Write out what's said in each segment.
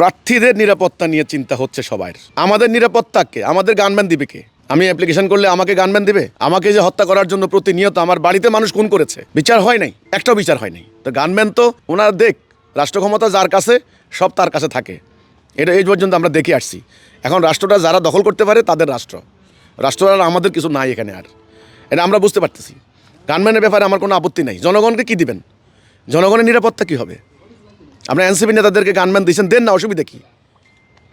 প্রার্থীদের নিরাপত্তা নিয়ে চিন্তা হচ্ছে সবার আমাদের নিরাপত্তাকে, আমাদের গানম্যান দিবে কে? আমি অ্যাপ্লিকেশন করলে আমাকে গানম্যান দিবে? আমাকে যে হত্যা করার জন্য প্রতিনিয়ত আমার বাড়িতে মানুষ খুন করেছে, বিচার হয় নাই? একটাও বিচার হয় নাই। তো গানম্যান তো ওনার দেখ রাষ্ট্র ক্ষমতা যার কাছে, সব তার কাছে থাকে। এটা এই পর্যন্ত আমরা দেখে আসছি। এখন রাষ্ট্রটা যারা দখল করতে পারে, তাদের রাষ্ট্র। রাষ্ট্র আর আমাদের কিছু নাই এখানে আর। এটা আমরা বুঝতে পারতেছি। গানম্যানের ব্যাপারে আমার কোনো আপত্তি নাই। জনগণকে কি দিবেন? জনগণের নিরাপত্তা কি হবে? আমরা এনসিপি নেতাদেরকে গানম্যান দিয়েছেন দেন না, অসুবিধা কি?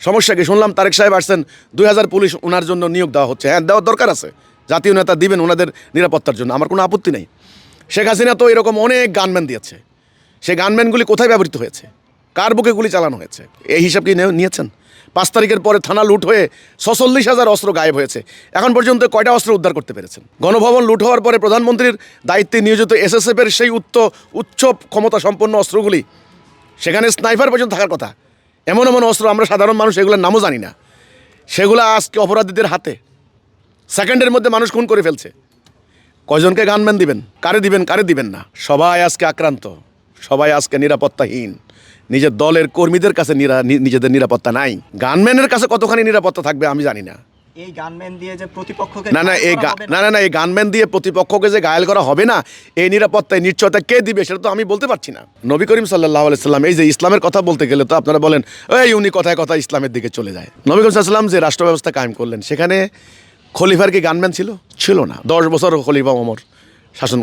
সমস্যা কি? শুনলাম তারেক সাহেব আসছেন, দুই হাজার পুলিশ ওনার জন্য নিয়োগ দেওয়া হচ্ছে। হ্যাঁ দেওয়ার দরকার আছে। জাতীয় নেতা দিবেন ওনাদের নিরাপত্তার জন্য। আমার কোনো আপত্তি নেই। শেখ হাসিনা তো এরকম অনেক গানম্যান দিয়েছে। সেই গানম্যানগুলি কোথায় ব্যবহৃত হয়েছে? কার বুকে গুলি চালানো হয়েছে? এই হিসাব কি নিয়েছেন? পাঁচ তারিখের পরে থানা লুট হয়ে ছচল্লিশ হাজার অস্ত্র গায়েব হয়েছে। এখন পর্যন্ত কয়টা অস্ত্র উদ্ধার করতে পেরেছেন? গণভবন লুট হওয়ার পরে প্রধানমন্ত্রীর দায়িত্বে নিয়োজিত এসএসএফের সেই উচ্চ উচ্চ ক্ষমতা সম্পন্ন অস্ত্রগুলি সেখানে স্নাইপার পর্যন্ত থাকার কথা। এমন এমন অস্ত্র, আমরা সাধারণ মানুষ, এগুলোর নামও জানি না। সেগুলো আজকে অপরাধীদের হাতে। সেকেন্ডের মধ্যে মানুষ খুন করে ফেলছে। কয়জনকে গানম্যান দিবেন? কারে দিবেন কারে দিবেন না? সবাই আজকে আক্রান্ত। সবাই আজকে নিরাপত্তাহীন। নিজের দলের কর্মীদের কাছে নিজেদের নিরাপত্তা নাই। গানম্যানের কাছে কতখানি নিরাপত্তা থাকবে আমি জানি না। এই গানম্যান দিয়ে যে প্রতিপক্ষকে না না এই না? না না এই গানম্যান দিয়ে প্রতিপক্ষকে যে ঘায়েল করা হবে না এই নিরাপত্তায় নিশ্চয়তা কে দিবে সেটা তো আমি বলতে পারছি না। নবী করিম সাল্লাহ সাল্লাম এই যে ইসলামের কথা বলতে গেলে তো আপনারা বলেন এই উনি কথায় কথা ইসলামের দিকে চলে যায়। নবী করিম সাল্লাম যে রাষ্ট্র ব্যবস্থা কায়েম করলেন সেখানে খলিফার কি গানম্যান ছিল? ছিল না। দশ বছর খলিফা ওমর শাসন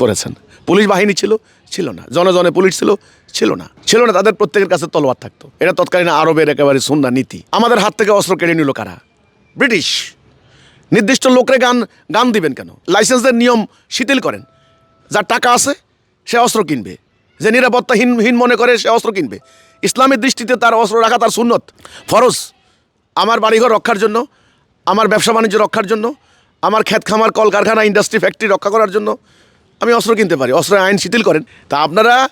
করেছেন। পুলিশ বাহিনী ছিল? ছিল না। জনে জনে পুলিশ ছিল? ছিল না। ছিল না তাদের প্রত্যেকের কাছে তলোয়ার থাকতো। এটা তৎকালীন আরবের একেবারে সুন্দর নীতি। আমাদের হাত থেকে অস্ত্র কেড়ে নিল কারা? ব্রিটিশ। নির্দিষ্ট লোকরে গান গান দিবেন কেন? লাইসেন্সের নিয়ম শিথিল করেন। যার টাকা আছে, সে অস্ত্র কিনবে। যে নিরাপত্তাহীন, হীন মনে করে, সে অস্ত্র কিনবে। ইসলামের দৃষ্টিতে তার অস্ত্র রাখা তার সুন্নত। ফরজ। আমার বাড়িঘর রক্ষার জন্য, আমার ব্যবসা বাণিজ্য রক্ষার জন্য, আমার ক্ষেত খামার কলকারখানা ইন্ডাস্ট্রি ফ্যাক্টরি রক্ষা করার জন্য আমি অস্ত্র কিনতে পারি। অস্ত্রের আইন শিথিল করেন। তা আপনারা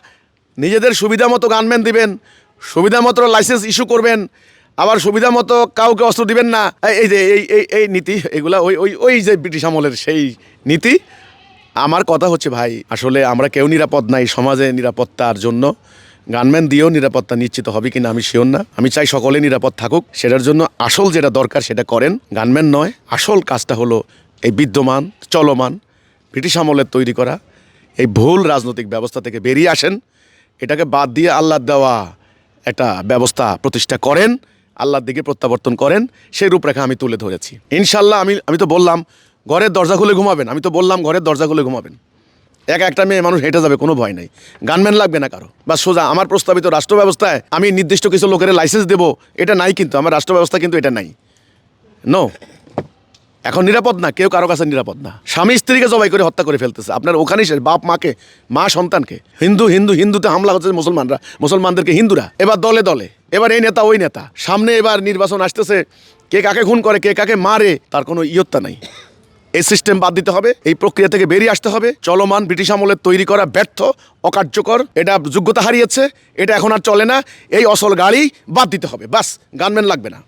নিজেদের সুবিধা মতো গানম্যান দিবেন সুবিধা মতো লাইসেন্স ইস্যু করবেন আবার সুবিধা মতো কাউকে অস্ত্র দিবেন না। এই- যে, এই এই এই নীতি, এগুলা ওই ওই ওই যে ব্রিটিশ আমলের সেই নীতি। আমার কথা হচ্ছে, ভাই, আসলে আমরা কেউ নিরাপদ নাই, সমাজে নিরাপত্তার জন্য। গানম্যান দিয়েও নিরাপত্তা নিশ্চিত হবে কিনা আমি শিওর না। আমি চাই সকলে নিরাপদ থাকুক। সেটার জন্য আসল যেটা দরকার, সেটা করেন। গানম্যান নয়, আসল কাজটা হলো এই বিদ্যমান, চলমান, ব্রিটিশ আমলের তৈরি করা। এই ভুল রাজনৈতিক ব্যবস্থা থেকে বেরিয়ে আসেন। এটাকে বাদ দিয়ে আল্লাহ দেওয়া একটা ব্যবস্থা প্রতিষ্ঠা করেন। আল্লাহর দিকে প্রত্যাবর্তন করেন, সেই রূপরেখা আমি তুলে ধরেছি। ইনশাল্লাহ আমি আমি তো বললাম, ঘরের দরজা খুলে ঘুমাবেন। আমি তো বললাম, ঘরের দরজা খুলে ঘুমাবেন। এক একটা মেয়ে মানুষ হেঁটে যাবে, কোনো ভয় নাই। গানম্যান লাগবে না কারও। বা সোজা, আমার প্রস্তাবিত রাষ্ট্র ব্যবস্থায় আমি নির্দিষ্ট কিছু লোকের লাইসেন্স দেবো, এটা নাই কিন্তু, আমার রাষ্ট্র ব্যবস্থা কিন্তু এটা নাই। নো এখন নিরাপদ না? কেউ কারও কাছে নিরাপদ না। স্বামী স্ত্রীকে জবাই করে হত্যা করে ফেলতেছে। আপনার ওখানে শেষ। বাপ মাকে, মা সন্তানকে। হিন্দু হিন্দু, হিন্দুতে হামলা হচ্ছে মুসলমানরা। মুসলমানদেরকে হিন্দুরা। এবার দলে দলে। এবার এই নেতা, ওই নেতা। সামনে এবার নির্বাচন আসতেছে। কে কাকে খুন করে, কে কাকে মারে, তার কোনো ইয়ত্তা নাই। এই সিস্টেম বাদ দিতে হবে। এই প্রক্রিয়া থেকে বেরিয়ে আসতে হবে। চলমান ব্রিটিশ আমলের তৈরি করা ব্যর্থ, অকার্যকর। এটা যোগ্যতা হারিয়েছে। এটা এখন আর চলে না। এই অসল গাড়ি বাদ দিতে হবে। বাস, গানম্যান লাগবে না।